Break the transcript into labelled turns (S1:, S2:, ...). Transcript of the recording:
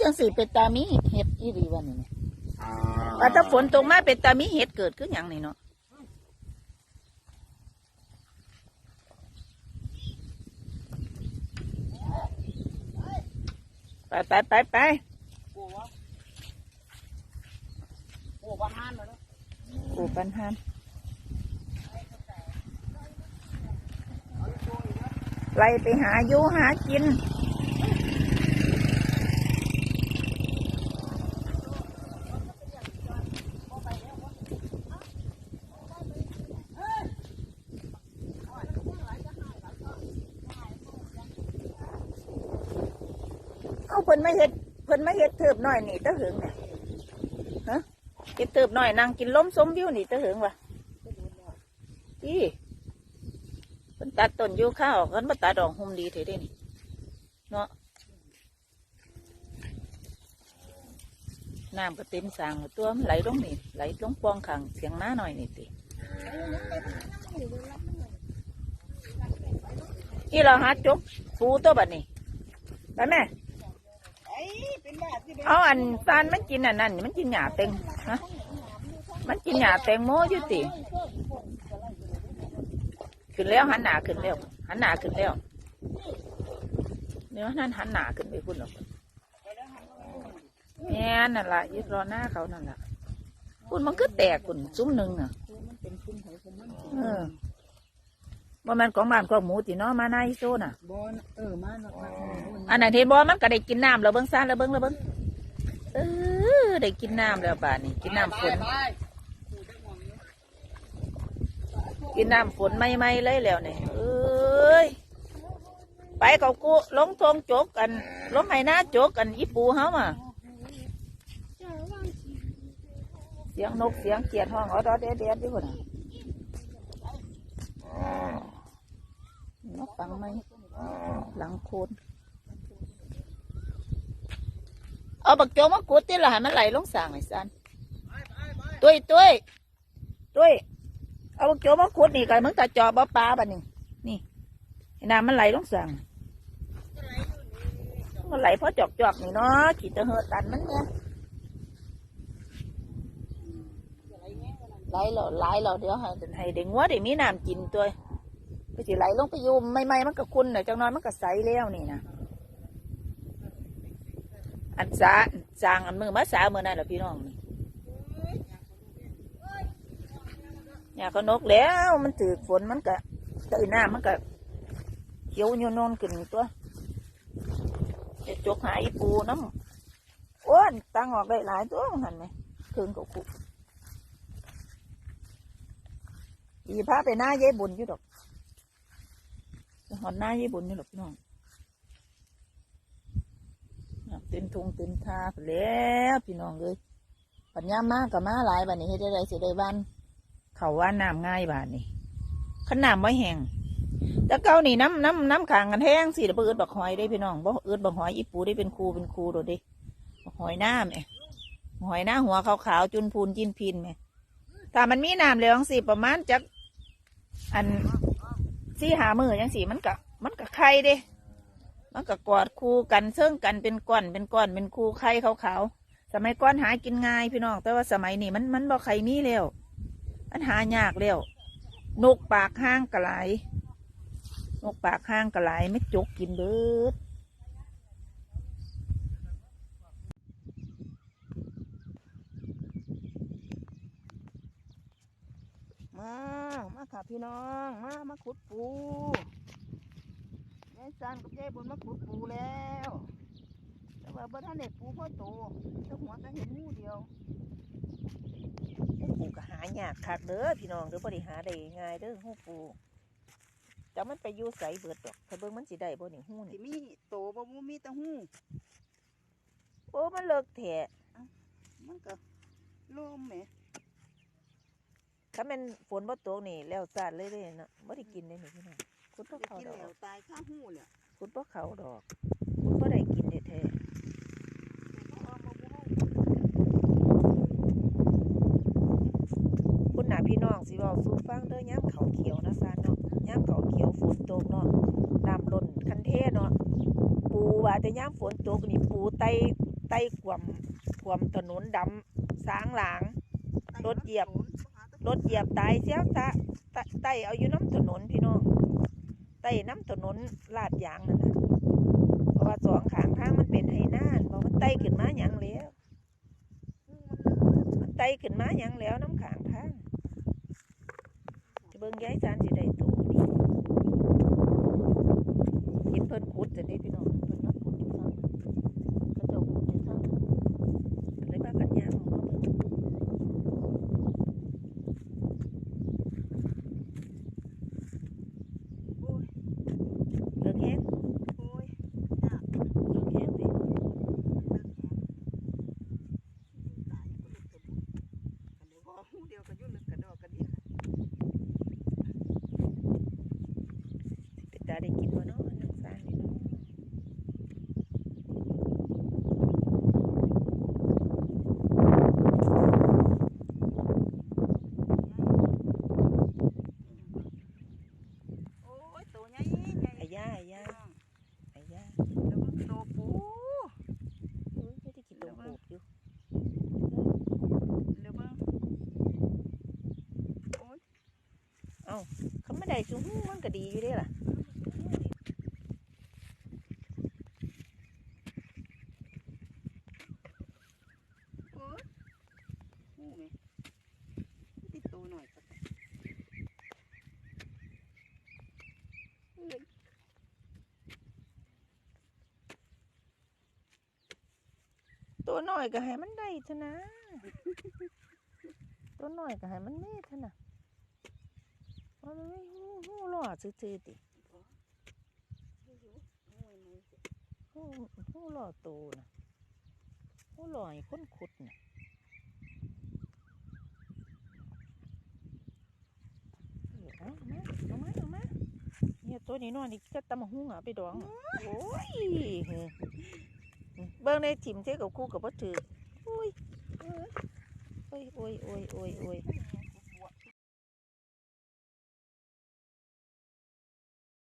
S1: จังสิเป็นตามีเห็ดอีหลีวันนี้
S2: อ่า
S1: ว่าถ้าฝนตกมาเป็นตามีเห็ดเกิดขึ้นอย่างนี้เนาะไปไปไปไป
S2: โอ้วะโอ้บ้านห้านเลยนะ
S1: กูปันหานไล่ไปหาอยู่หากิน พิ่นไม่เฮ็ดเพิ่นไม่เฮ็ดเทิบหน่อยนี่ตะหึงเนี่ยฮะเฮ็ดเทิบหน่อยนั่งกินล้มสมวิวนี่ตะหึงวะอีเพิ่นตัดต้นยูข้าวเพิ่นมาตัดดอกหุ่มดีเถิดเด้นี่เนาะน้ำก็เต็มสางตัวมันไหลลงนี่ไหลลงปองขังเสียงน้าหน่อยนี่ติอีเราหาจกปูตัวบัดนี้ได้ไหม
S2: เอา
S1: อันตานมันกินอันนั้นมันกินหญ้าเต็งฮะมันกินหญ้าแตงโมอยู่ติขึ้นแล้วหันหนาขึ้นแล้วหันหนาขึ้นแล้วเนี่ยนั่นหันหนาขึ้นไปพุ่นหรอกแม่นนั่นล่ะยึดรอหน้าเขานั่นล่ะพุ่นมันก็แตกพุ่นซุ้มหนึ่งอะเออ ว่ามันของบ้านของหมูติเนาะมาหน้าอีโซน่ะ
S2: บอลเออมาหนักมา
S1: อันไหนเทนบอมันก็ได้กินน้ำแล้วเบิ้งซ่านแล้วเบิ้งแล้วเบิ้งเออได้กินน้ำแล้วป่านนี้กินน้ำฝนกินน้ำฝนไม่ไม่ๆเลยแล้วเนี่ยเอ้ยไปเขากูลงทงโจกกันลงไหหน้าโจกกันอีปูเฮามาเสียงนกเสียงเกียดห้องอ๋อดอเด็ดเด็ดอยู่คน น่ะนกฟังไหมหลังโคนเอาบักโจกมากุดที่ละให้มันไหลลงสางไอ้สันตุ้ยตุ้ยตุ้ยเอาบักโจกมาขุดนี่กันมึงตาจอบบ่ปลาบัดนี้นี่ไอ้น้ำมันไหลลงสางมันไหลเพราะจอกจอกๆนี่เนาะขีดตะเหือตันมันเนี่ยไหลแล้วไหลแล้วเดี๋ยวให้ให้เด็กงัวเด็กมีน้ำกินตัว ก็สิไหลลงไปยู่ไม่ไม่ๆมันก็คุณน่ะจังน้อยมันก็ใสแล้วนี่นะอันสาสร้างอันมือมาสาเมื่อนั้นแหละพี่น้องนี่เนี่ยก็นกแล้วมันถือฝนมันก็ตื่นหน้ามันก็เขียวโยนนนขึ้นตัวจะจกหาอีปูน้ำอ้วนตั้งออกได้หลายตัวหันไหมคืนกับคุอีพาไปหน้าเย่บุญยู่ดอก หอนหน้าเย่บุญอยู่ดอกพี่น้องเต็มทุงเต็มทาแล้วพี่น้องเลยปัญญามากกับมาหลายบานนี้เฮ็ดได้ไรสิได้บ้านเขาว่าน้ำง่ายบานนี้ขนาดไม่แห้งแต่เก่านี่น้ำน้ำน้ำขางกันแห้งสิเดี๋ยวไปเอิดบักหอยได้พี่น้องบ่เอิดบักหอยอีปูได้เป็นครูเป็นครูโดดดิบักหอยหน้าแม่หอยหน้าหัวขาวๆจุนพูนจินพินแม่ถ้ามันมีน้ำเหลวจังสิประมาณจักอัน สี่หามือยังสีมันกะมันกะไข่เด้ มันกะกอดคู่กันเชิงกันเป็นก้อนเป็นก้อนเป็นคู่ไข่ขาวๆสมัยก้อนหากินง่ายพี่น้องแต่ว่าสมัยนี้มันมันบ่ไข่มีเร็วมันหายากเร็วนกปากห้างกระไหลนกปากห้างกระไหลไม่จกกินเบิด มามาค่ะพี่น้องมามาขุดปูยายซันกับยายบนมาขุดปูแล้ว แต่ว่าบ่ท่านเด็ปูพ่อโตแต่หัวแต่เห็นงูเดียวหูปูก็หายากคักเด้อพี่น้องเด้อบ่ได้หาได้ง่ายเด้อหูปูจักมันไปอยู่ไสเบิดดอกถ้าเบิ่งมันสิได้บ่นี่หู
S2: ที่
S1: นี่
S2: มีโตบ่มูมีแตะหู
S1: โอ้มันเลิกแท้
S2: มันก็ลมแหม
S1: ถ้าแม่นฝนบ่ตกนี่แล้วซาดเลยเด้เนาะบ่ได้กินเลยนี่พี่น้องขุดบ่
S2: ได้
S1: เข้า
S2: กิน
S1: ดอ
S2: แล้ว
S1: ก
S2: ตายข้าหูเลย
S1: ขุดบ่เข้าดอกขุดบ่ได้กินแท้ๆคุณน่ะพี่น้องสิเว้าสู่ฟังเด้อยามเขาเขียวนะซานเนาะยามเขาเขียวฝนตกเนาะน้ำล้นคันเทเนาะปูว่าแต่ยามฝนตกนี่ปูไตไต่ขวมขวมถนนดำสางหลาง รถเหยียบ รถเหยียบตายเสียซะตะไตเอาอยู่น้ำถนนพี่น้องไตน้ำถนนลาดยางนั่นนะเพราะว่าสองขางทางมันเป็นไฮน่านบอกมันไตขึ้นมาหยังแล้วมันไตขึ้นมาหยังแล้วน้ำขางทางจะเบิ่งย้ายจานสิได้ตัวนี่เห็นเพิ่นขุดจะได้พี่น้องเพิ่นมาขุดอยู่ฟังก็เจ้าขุดอยู่ฟังก็เลยพากันย่างออกมาเบิ่ง
S2: โอ้ย
S1: เลิกแห้ง
S2: โอ้ย
S1: เลิกแห้งสิ
S2: เลิกแหงตายยังก็ลึกกระบุกันเดี๋ยวพอหูเดียวก็อยุ่ลึกกระดอกกระเดีย
S1: เป็นตาได้กินบ่เนาะนังสารนี่เนาะ
S2: โอ้ยตัวใหญ่ใหญ่
S1: ไอ้ย่าไอ้ย่าไอ้ย่า
S2: แล้วมันโตปู
S1: เอ้ยไม่ได้กินตัวโขกอยู่
S2: แล้วมึงโอ้ย
S1: เขาไม่ได้สูงมันก็ดีอยู่เด้ล่ะ
S2: ติดโตหน่อยก็
S1: ให้มันได้เถอะนะ ตัวหน้อยก็ให้มันเถอะนะ มันไมหูหูหล่อซื่อๆ
S2: ดิ
S1: หูหูหล่อโตนะหูหล่อค้นขุดนะเอามาเอามาเอามาเนี่ยตัวนี้นอนนี่ก็ตำหุ่งอะไปดองโอ้ยเบิ้งในถิ่มเท่กับคู่กับว่าถือโอ้ยโอ้ยโอ้ยโอ้ยโอ้ย